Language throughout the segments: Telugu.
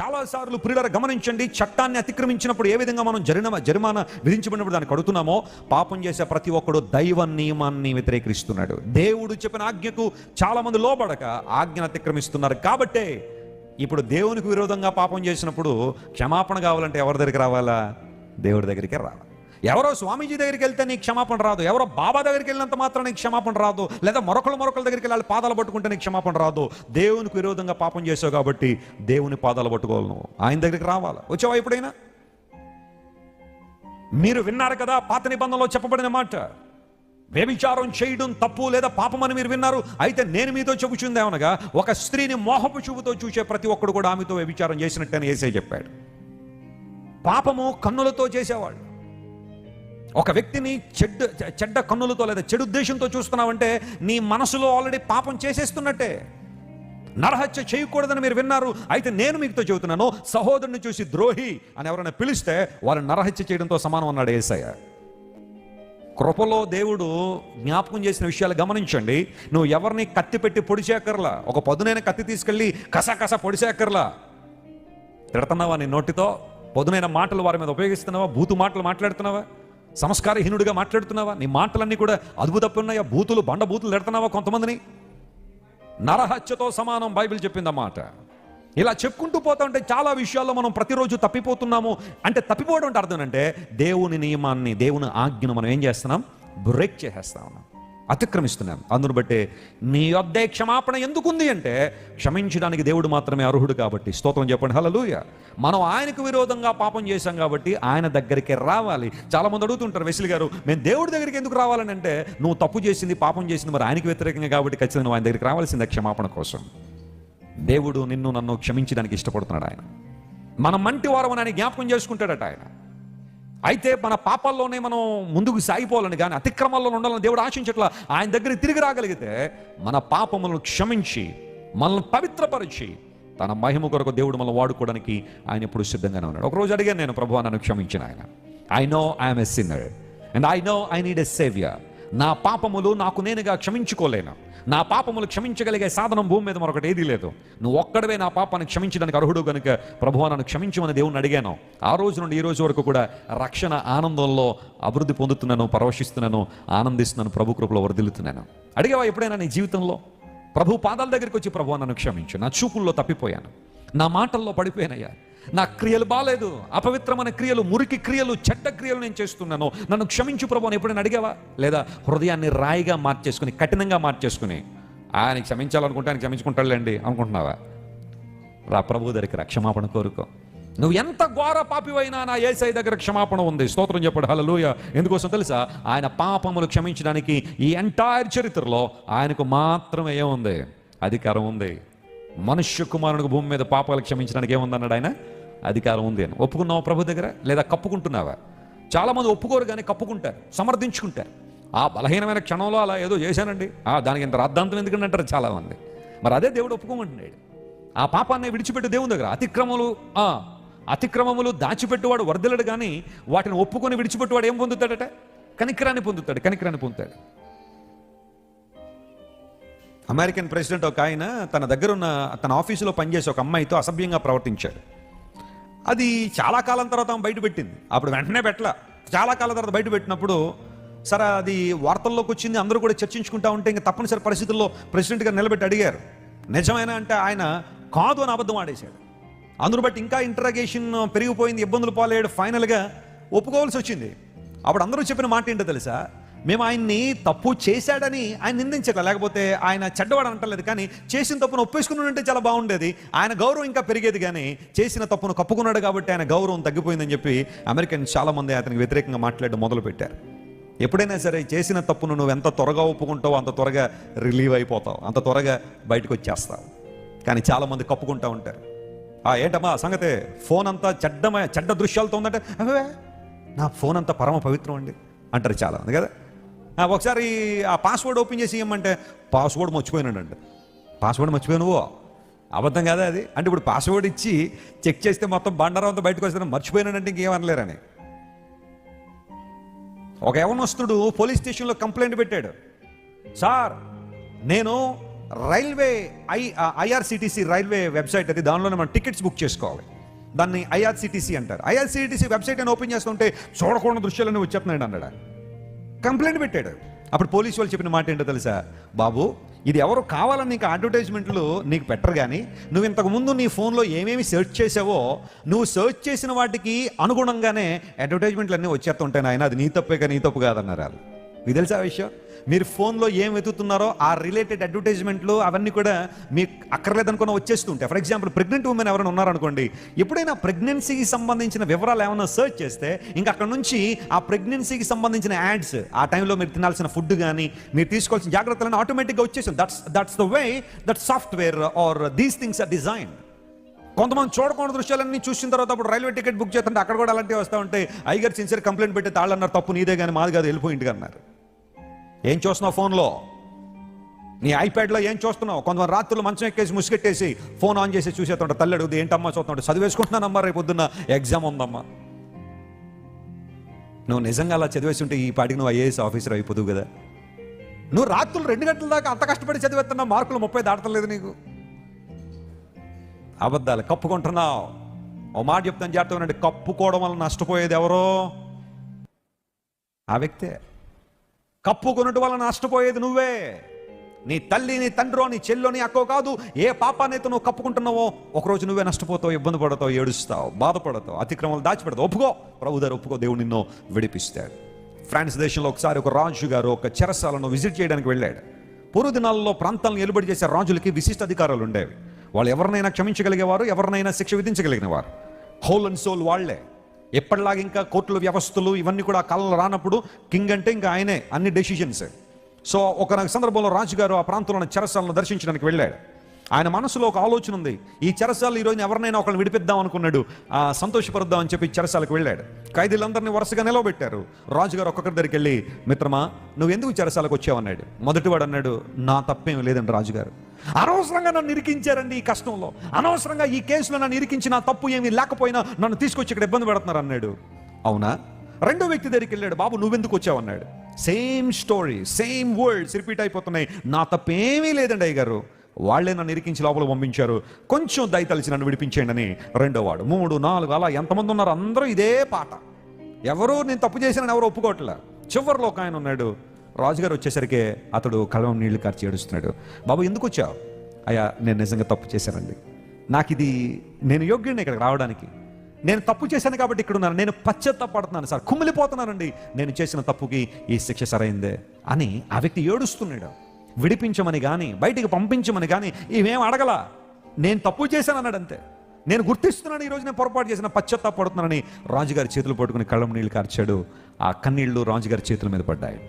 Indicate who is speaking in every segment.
Speaker 1: చాలాసార్లు ప్రియుల గమనించండి చట్టాన్ని అతిక్రమించినప్పుడు ఏ విధంగా మనం జరిమ జరిమానా విధించబడినప్పుడు దాన్ని కడుతున్నామో పాపం చేసే ప్రతి ఒక్కడు దైవ నియమాన్ని వ్యతిరేకిస్తున్నాడు. దేవుడు చెప్పిన ఆజ్ఞకు చాలామంది లోబడక ఆజ్ఞను అతిక్రమిస్తున్నారు. కాబట్టే ఇప్పుడు దేవునికి విరోధంగా పాపం చేసినప్పుడు క్షమాపణ కావాలంటే ఎవరి దగ్గరికి రావాలా? దేవుడి దగ్గరికి రావాలి. ఎవరో స్వామీజీ దగ్గరికి వెళ్తే నీకు క్షమాపణ రాదు. ఎవరో బాబా దగ్గరికి వెళ్ళినంత మాత్రం నీకు క్షమాపణ రాదు. లేదా మరొకరు మరొకరి దగ్గరికి వెళ్ళాలి పాదాలు పట్టుకుంటే నీకు క్షమాపణ రాదు. దేవునికి విరోధంగా పాపం చేసావు కాబట్టి దేవుని పాదాలు పట్టుకోవాలి నువ్వు. ఆయన దగ్గరికి రావాలి. వచ్చావా ఎప్పుడైనా? మీరు విన్నారు కదా పాత నిబంధనలో చెప్పబడిన మాట. వ్యభిచారం చేయడం తప్పు లేదా పాపం అని మీరు విన్నారు. అయితే నేను మీతో చెబుచుంది ఏమనగా ఒక స్త్రీని మోహపు చూపుతో చూసే ప్రతి ఒక్కడు కూడా ఆమెతో వ్యభిచారం చేసినట్టని ఏసే చెప్పాడు. పాపము కన్నులతో చేసేవాడు. ఒక వ్యక్తిని చెడ్డ చెడ్డ కన్నులతో లేదా చెడు ఉద్దేశంతో చూస్తున్నావంటే నీ మనసులో ఆల్రెడీ పాపం చేసేస్తున్నట్టే. నరహత్య చేయకూడదని మీరు విన్నారు. అయితే నేను మీతో చెబుతున్నాను సహోదరుని చూసి ద్రోహి అని ఎవరైనా పిలిస్తే వారు నరహత్య చేయడంతో సమానం అన్నాడు ఏసయ్య. కృపలో దేవుడు జ్ఞాపకం చేసిన విషయాలు గమనించండి. నువ్వు ఎవరిని కత్తి పెట్టి పొడిచేకర్లా ఒక పదునైన కత్తి తీసుకెళ్ళి కస కస పొడిచేకర్లా తిడుతున్నావా నీ నోటితో? పొదునైన మాటలు వారి మీద ఉపయోగిస్తున్నావా? బూతు మాటలు మాట్లాడుతున్నావా? సంస్కారహీనుడిగా మాట్లాడుతున్నావా? నీ మాటలన్నీ కూడా అద్భుతపు తప్పున్నాయా బూతులు బండ బూతులు కొంతమందిని? నరహత్యతో సమానం బైబిల్ చెప్పిందన్నమాట ఇలా చెప్పుకుంటూ పోతా ఉంటే చాలా విషయాల్లో మనం ప్రతిరోజు తప్పిపోతున్నాము. అంటే తప్పిపోవడం అంటే అర్థం అంటే దేవుని నియమాన్ని దేవుని ఆజ్ఞను మనం ఏం చేస్తున్నాం? బ్రేక్ చేసేస్తా. ఉన్నాం అతిక్రమిస్తున్నాం. అందును బట్టే నీ యొద్దే క్షమాపణ ఎందుకుంది అంటే క్షమించడానికి దేవుడు మాత్రమే అర్హుడు కాబట్టి. స్తోత్రం చెప్పండి. హలలుయ మనం ఆయనకు విరోధంగా పాపం చేశాం కాబట్టి ఆయన దగ్గరికి రావాలి. చాలా మంది అడుగుతుంటారు వెసిలి గారు మేము దేవుడి దగ్గరికి ఎందుకు రావాలని అంటే నువ్వు తప్పు చేసింది పాపం చేసింది మరి ఆయనకి వ్యతిరేకంగా కాబట్టి ఖచ్చితంగా నువ్వు ఆయన దగ్గరికి రావాల్సిందే క్షమాపణ కోసం. దేవుడు నిన్ను నన్ను క్షమించడానికి ఇష్టపడుతున్నాడు ఆయన. మన మంటి వారం ఆయన జ్ఞాపకం చేసుకుంటాడట ఆయన. అయితే మన పాపాల్లోనే మనం ముందుకు సాగిపోవాలని కానీ అతిక్రమాల్లో ఉండాలని దేవుడు ఆశించట్లా ఆయన దగ్గరికి తిరిగి రాగలిగితే మన పాపములను క్షమించి మనల్ని పవిత్రపరిచి తన మహిమ కొరకు దేవుడు మనం వాడుకోవడానికి ఆయన ఎప్పుడు సిద్ధంగానే ఉన్నాడు. ఒకరోజు అడిగాను నేను ప్రభు నన్ను క్షమించిన ఆయన. I know I'm a sinner and I know I need a saviour నా పాపములు నాకు నేనుగా క్షమించుకోలేను. నా పాపములు క్షమించగలిగే సాధనం భూమి మీద మరొకటి ఏదీ లేదు. నువ్వు ఒక్కడవే నా పాపాన్ని క్షమించడానికి అర్హుడు కనుక ప్రభు నన్ను క్షమించమని దేవుని అడిగాను. ఆ రోజు నుండి ఈ రోజు వరకు కూడా రక్షణ ఆనందంలో అభివృద్ధి పొందుతున్నాను పరవశిస్తున్నాను ఆనందిస్తున్నాను ప్రభు కృపలో వర్ధిల్లుతున్నాను. అడిగావా ఎప్పుడైనా నీ జీవితంలో? ప్రభు పాదాల దగ్గరికి వచ్చి ప్రభు నన్ను క్షమించు. నా చూపుల్లో తప్పిపోయాను. నా మాటల్లో పడిపోయానయ్యా. నా క్రియలు బాలేదు. అపవిత్రమైన క్రియలు మురికి క్రియలు చెడ్డ క్రియలు నేను చేస్తున్నాను. నన్ను క్షమించు ప్రభు అని ఎప్పుడైనా అడిగావా? లేదా హృదయాన్ని రాయిగా మార్చేసుకుని కఠినంగా మార్చేసుకుని ఆయన క్షమించాలనుకుంటే ఆయన క్షమించుకుంటాడులేండి అనుకుంటున్నావా? రా ప్రభు దగ్గరికి రా క్షమాపణ కోరుకో. నువ్వు ఎంత ఘోర పాపివైనా నా ఏసఐ దగ్గర క్షమాపణ ఉంది. స్తోత్రం చెప్పడు. హలలుయ ఎందుకోసం తెలుసా? ఆయన పాపములు క్షమించడానికి ఈ ఎంటైర్ చరిత్రలో ఆయనకు మాత్రమే ఏముంది? అధికారం ఉంది. మనుష్య కుమారునికి భూమి మీద పాపాలు క్షమించడానికి ఏముందన్నాడు ఆయన? అధికారం ఉంది అని. ఒప్పుకున్నావా ప్రభు దగ్గర? లేదా కప్పుకుంటున్నావా? చాలామంది ఒప్పుకోరు కానీ కప్పుకుంటారు సమర్థించుకుంటారు. ఆ బలహీనమైన క్షణంలో అలా ఏదో చేశానండి. ఆ దానికి ఇంత రాద్ధాంతం ఎందుకంటే అంటారు చాలామంది. మరి అదే దేవుడు ఒప్పుకోమంటున్నాడు. ఆ పాపాన్ని విడిచిపెట్టు దేవుని దగ్గర అతిక్రమములు ఆ అతిక్రమములు దాచిపెట్టువాడు వరదలడు కానీ వాటిని ఒప్పుకొని విడిచిపెట్టువాడు ఏం పొందుతాడట? కనికరాన్ని పొందుతాడు కనికరాన్ని పొందుతాడు. అమెరికన్ ప్రెసిడెంట్ ఒక ఆయన తన దగ్గర ఉన్న తన ఆఫీసులో పనిచేసే ఒక అమ్మాయితో అసభ్యంగా ప్రవర్తించాడు. అది చాలా కాలం తర్వాత ఆమె బయట పెట్టింది. అప్పుడు వెంటనే పెట్టలా. చాలా కాలం తర్వాత బయట పెట్టినప్పుడు సరే అది వార్తల్లోకి వచ్చింది అందరూ కూడా చర్చించుకుంటా ఉంటే ఇంకా తప్పనిసరి పరిస్థితుల్లో ప్రెసిడెంట్ గారు నిలబెట్టి అడిగారు. నిజమైన అంటే ఆయన కాదు అని అబద్ధం ఆడేశాడు. అందును బట్టి ఇంకా ఇంటరాగేషన్ పెరిగిపోయింది ఇబ్బందులు పాలేడు ఫైనల్గా ఒప్పుకోవాల్సి వచ్చింది. అప్పుడు అందరూ చెప్పిన మాట ఏంటో తెలుసా? మేము ఆయన్ని తప్పు చేశాడని ఆయన నిందించట్లే. లేకపోతే ఆయన చెడ్డవాడు అంటలేదు కానీ చేసిన తప్పును ఒప్పేసుకుని ఉంటే చాలా బాగుండేది. ఆయన గౌరవం ఇంకా పెరిగేది కానీ చేసిన తప్పును కప్పుకున్నాడు కాబట్టి ఆయన గౌరవం తగ్గిపోయిందని చెప్పి అమెరికన్ చాలామంది అతనికి వ్యతిరేకంగా మాట్లాడడం మొదలు పెట్టారు ఎప్పుడైనా సరే చేసిన తప్పును నువ్వు ఎంత త్వరగా ఒప్పుకుంటావో అంత త్వరగా రిలీవ్ అయిపోతావు. అంత త్వరగా బయటకు వచ్చేస్తావు. కానీ చాలామంది కప్పుకుంటూ కప్పుకుంటా ఉంటారు. ఆ ఏంటమ్మా సంగతే ఫోన్ అంతా చెడ్డమ చెడ్డ దృశ్యాలతో ఉందంటే అవే నా ఫోన్ అంతా పరమ పవిత్రం అండి. అంటారు చాలా కదా. ఒకసారి ఆ పాస్వర్డ్ ఓపెన్ చేసి ఇవ్వమంటే పాస్వర్డ్ మర్చిపోయినాడంట. పాస్వర్డ్ మర్చిపోయాను అబద్ధం కదా అది? అంటే ఇప్పుడు పాస్వర్డ్ ఇచ్చి చెక్ చేస్తే మొత్తం బండారం అంతా బయటకు వస్తే మర్చిపోయినాడంటే ఇంకేమనలేరని. ఒక యవనస్తుడు పోలీస్ స్టేషన్లో కంప్లైంట్ పెట్టాడు. సార్ నేను railway I IRCTC railway website అది దానిలోనే మనం టికెట్స్ బుక్ చేసుకోవాలి. దాన్ని ఐఆర్సిటీసీ అంటారు. ఐఆర్సిటీసీ వెబ్సైట్ అని ఓపెన్ చేస్తుంటే చూడకూడని దృశ్యాలన్నీ వచ్చేస్తున్నాడు అన్నాడు. కంప్లైంట్ పెట్టాడు. అప్పుడు పోలీసు వాళ్ళు చెప్పిన మాట ఏంటో తెలుసా? బాబు ఇది ఎవరు కావాలని నీకు అడ్వర్టైజ్మెంట్లు నీకు పెట్టరు కానీ నువ్వు ఇంతకు ముందు నీ ఫోన్లో ఏమేమి సెర్చ్ చేసావో నువ్వు సెర్చ్ చేసిన వాటికి అనుగుణంగానే అడ్వర్టైజ్మెంట్లు అన్నీ వచ్చేస్తుంటాయి ఆయన అది నీ తప్పే కానీ నీ తప్పు కాదన్నారు వాళ్ళు. మీకు తెలుసా విషయం? మీరు ఫోన్లో ఏం వెతుకుతున్నారో ఆ రిలేటెడ్ అడ్వర్టైజ్మెంట్లు అవన్నీ కూడా మీకు అక్కర్లేదనుకున్న వచ్చేస్తుంటాయి ఫర్ ఎగ్జాంపుల్ ప్రెగ్నెంట్ ఉమెన్ ఎవరైనా ఉన్నారనుకోండి ఎప్పుడైనా ప్రెగ్నెన్సీకి సంబంధించిన వివరాలు ఏమైనా సెర్చ్ చేస్తే ఇంకా అక్కడ నుంచి ఆ ప్రెగ్నెన్సీకి సంబంధించిన యాడ్స్ ఆ టైంలో మీరు తినాల్సిన ఫుడ్ కానీ మీరు తీసుకోవాల్సిన జాగ్రత్తలను ఆటోమేటిక్గా వచ్చేసింది that's that's the way that software are these things are design కొంతమంది చూడకుండా దృశ్యాలన్నీ చూసిన తర్వాత అప్పుడు రైల్వే టికెట్ బుక్ చేస్తుంటే అక్కడ కూడా అలాంటివి వస్తూ ఉంటాయి. ఐగర్ సిన్సియర్ కంప్లైంట్ పెట్టి తాళ్ళు అన్నారు తప్పు నీదే కానీ మాది కాదు వెళ్ళిపోయి అన్నారు. ఏం చూస్తున్నావు ఫోన్లో? నీ ఐప్యాడ్లో ఏం చూస్తున్నావు? కొంతమంది రాత్రులు మంచం ఎక్కేసి ముసుగెట్టేసి ఫోన్ ఆన్ చేసి చూసేస్తుంటే తల్లి అడుగుతుంది ఏంటమ్మా చూస్తుంటే చదివేసుకుంటున్నానమ్మా రేపు పొద్దున్న. ఎగ్జామ్ ఉందమ్మా. నువ్వు నిజంగా అలా చదివేసి ఉంటే ఈ పాటికి నువ్వు ఐఏఎస్ ఆఫీసర్ అయిపోదువు కదా. నువ్వు రాత్రులు రెండు గంటల దాకా అంత కష్టపడి చదివేస్తున్నావు. మార్కులు ముప్పై దాటలేదు నీకు. అబద్ధాలు కప్పుకుంటున్నావు. ఓ మాట చెప్తాను జాగ్రత్తగా కప్పుకోవడం వల్ల నష్టపోయేది ఎవరో? ఆ వ్యక్తే. కప్పుకొనుట వల్ల నష్టపోయేది నువ్వే. నీ తల్లి నీ తండ్రో నీ చెల్లో నీ అక్కో కాదు ఏ పాపాన్నైతే నువ్వు కప్పుకుంటున్నావో ఒకరోజు నువ్వే నష్టపోతావు ఇబ్బంది పడతావు ఏడుస్తావు బాధపడతావు అతిక్రమాలు దాచిపెడతావు. ఒప్పుకో ప్రభు దగ్గర ఒప్పుకో దేవుడు నిన్ను విడిపిస్తాడు. ఫ్రాన్స్ దేశంలో ఒకసారి ఒక రాజు గారు ఒక చెరసాలను విజిట్ చేయడానికి వెళ్ళాడు. పూర్వదినాల్లో ప్రాంతాలను ఎలుబడి చేసే రాజులకి విశిష్ట అధికారాలు ఉండేవి. వాళ్ళు ఎవరినైనా క్షమించగలిగేవారు ఎవరినైనా శిక్ష విధించగలిగిన వారు. హోల్ అండ్ సోల్ వాళ్ళే ఎప్పటిలాగా ఇంకా కోర్టుల వ్యవస్థలు ఇవన్నీ కూడా ఆ కాలంలో రానప్పుడు కింగ్ అంటే ఇంకా ఆయనే అన్ని డెసిషన్స్ సో ఒక సందర్భంలో రాజుగారు ఆ ప్రాంతంలోని చెరసాలను దర్శించడానికి వెళ్ళాడు. ఆయన మనసులో ఒక ఆలోచన ఉంది. ఈ చెరసాలు ఈరోజు ఎవరినైనా ఒకరిని విడిపిద్దాం అనుకున్నాడు. ఆ సంతోషపరుద్దాం అని చెప్పి చెరసాలకు వెళ్ళాడు. ఖైదీలందరినీ వరుసగా నిలవబెట్టారు. రాజుగారు ఒక్కొక్కరి దగ్గరికి వెళ్ళి మిత్రమా నువ్వు ఎందుకు చెరసాలకు వచ్చావన్నాడు మొదటివాడు అన్నాడు నా తప్పేం లేదండి రాజుగారు. అనవసరంగా నన్ను ఇరికించారండి ఈ కష్టంలో. అనవసరంగా ఈ కేసులో నన్ను ఇరికించి నా తప్పు ఏమీ లేకపోయినా నన్ను తీసుకొచ్చి ఇక్కడ ఇబ్బంది పెడుతున్నారు అన్నాడు. అవునా? రెండో వ్యక్తి దగ్గరికి వెళ్ళాడు బాబు నువ్వెందుకు వచ్చావు? అన్నాడు. Same story same words repeat అయిపోతున్నాయి. నా తప్పేమీ లేదండి అయ్యగారు. వాళ్ళే నన్ను ఇరికించి లోపల పంపించారు. కొంచెం దయతలిచి నన్ను విడిపించేయండి అని రెండో వాడు. మూడు నాలుగు అలా ఎంతమంది ఉన్నారు? అందరూ ఇదే పాట. ఎవరు నేను తప్పు చేశానని ఎవరు ఒప్పుకోవట్లే. చివరిలో ఒక ఆయన ఉన్నాడు. రాజుగారు వచ్చేసరికి అతడు కళ్ళం నీళ్ళు కార్చి ఏడుస్తున్నాడు. బాబు ఎందుకు వచ్చావు? అయ్యా నేను నిజంగా తప్పు చేశానండి. నాకు ఇది నేను యోగ్యుడిని ఇక్కడికి రావడానికి. నేను తప్పు చేశాను కాబట్టి ఇక్కడ ఉన్నాను నేను పడుతున్నాను సార్. కుమిలిపోతున్నానండి. నేను చేసిన తప్పుకి ఈ శిక్ష సరైందే అని ఆ వ్యక్తి ఏడుస్తున్నాడు. విడిపించమని కానీ బయటికి పంపించమని కానీ ఇవేం అడగల. నేను తప్పు చేశాను అన్నాడు అంతే నేను గుర్తిస్తున్నాను ఈరోజు నేను పొరపాటు చేసిన పశ్చాత్తాపడుతున్నానని రాజుగారి చేతులు పట్టుకుని కళ్ళం నీళ్ళు కార్చాడు. ఆ కన్నీళ్ళు రాజుగారి చేతుల మీద పడ్డాయి.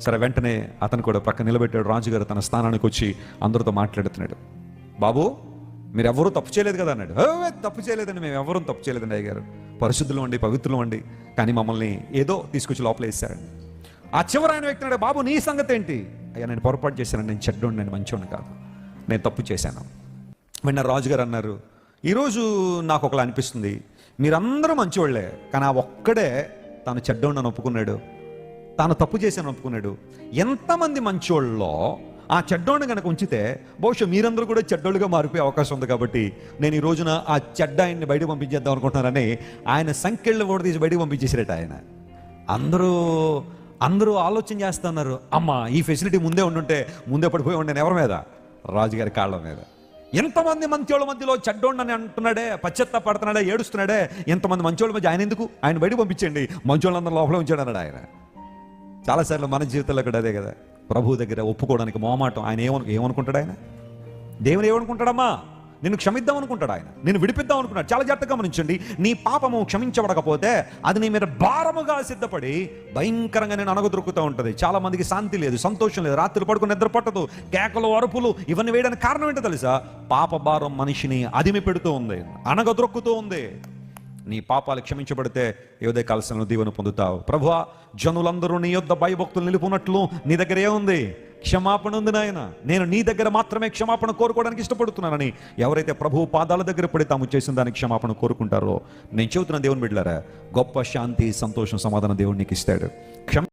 Speaker 1: సరే వెంటనే అతను కూడా ప్రక్క నిలబెట్టాడు. రాజుగారు తన స్థానానికి వచ్చి అందరితో మాట్లాడుతున్నాడు. బాబు మీరు ఎవరూ తప్పు చేయలేదు కదా అన్నాడు. తప్పు చేయలేదండి మేము ఎవరూ తప్పు చేయలేదండి అయ్యగారు. పరిశుద్ధులు అండి పవిత్రులు అండి. కానీ మమ్మల్ని ఏదో తీసుకొచ్చి లోపల వేశారండి ఆ చివరి ఆయన వ్యక్తి బాబు నీ సంగతి ఏంటి అయ్యా నేను పొరపాటు చేశాను నేను చెడ్డోండి నేను మంచోడిని కాదు. నేను తప్పు చేశాను. వెన్న రాజుగారు అన్నారు ఈరోజు నాకు ఒకలా అనిపిస్తుంది. మీరందరూ మంచివాళ్ళే కానీ ఆ ఒక్కడే తాను చెడ్డోండి అని ఒప్పుకున్నాడు. తాను తప్పు చేశాను ఒప్పుకున్నాడు. ఎంతమంది మంచోళ్ళలో ఆ చెడ్డోడిని కనుక ఉంచితే బహుశా మీరందరూ కూడా చెడ్డోళ్ళుగా మారిపోయే అవకాశం ఉంది కాబట్టి నేను ఈ రోజున ఆ చెడ్డ ఆయన్ని బయటకు పంపించేద్దాం అనుకుంటున్నానని ఆయన సంఖ్యలు కూడా తీసి బయటకు పంపించేసారట ఆయన. అందరూ అందరూ ఆలోచన చేస్తున్నారు అమ్మ ఈ ఫెసిలిటీ ముందే ఉండుంటే ముందే పడిపోయి ఉండే ఎవరి మీద? రాజుగారి కాళ్ళ మీద. ఎంతమంది మంచోళ్ళ మధ్యలో చెడ్డోండని అంటున్నాడే పచ్చెత్త పడుతున్నాడే ఏడుస్తున్నాడే ఎంతమంది మంచోళ్ళ మధ్య ఆయన ఎందుకు? ఆయన బయట పంపించండి మంచోళ్ళందరూ లోపల ఉంచాడు అన్నాడు ఆయన చాలాసార్లు మన జీవితంలో కూడా అదే కదా ప్రభు దగ్గర ఒప్పుకోవడానికి మొహమాటం ఆయన ఏమను ఏమనుకుంటాడు ఆయన? దేవుని ఏమనుకుంటాడమ్మా? నిన్ను క్షమిద్దాం అనుకుంటాడు ఆయన. నేను విడిపిద్దాం అనుకున్నాడు. చాలా జాగ్రత్తగా గమనించండి. నీ పాపము క్షమించబడకపోతే అది నీ మీద భారముగా సిద్ధపడి భయంకరంగా నేను అనగదొరుకుతూ ఉంటుంది. చాలా మందికి శాంతి లేదు సంతోషం లేదు. రాత్రులు పడుకుని నిద్ర పట్టదు. కేకలు అరుపులు ఇవన్నీ వేయడానికి కారణం ఏంటో తెలుసా? పాప భారం మనిషిని అదిమి పెడుతూ ఉంది అనగదొరుకుతూ ఉంది. నీ పాపాలు క్షమించబడితే ఏదే కాలసిన దీవెన పొందుతావు. ప్రభువా జనులందరూ నీ యొద్ద భయభక్తులు నిలుపునట్లు నీ దగ్గర ఏముంది క్షమాపణ ఉంది నాయన. నేను నీ దగ్గర మాత్రమే క్షమాపణ కోరుకోవడానికి ఇష్టపడుతున్నానని ఎవరైతే ప్రభువు పాదాల దగ్గర పడి తాము చేసిన దానికి క్షమాపణ కోరుకుంటారో నేను చెబుతున్న దేవుని బిడ్డారా గొప్ప శాంతి సంతోషం సమాధానం దేవుడు నీకు ఇస్తాడు. క్షమ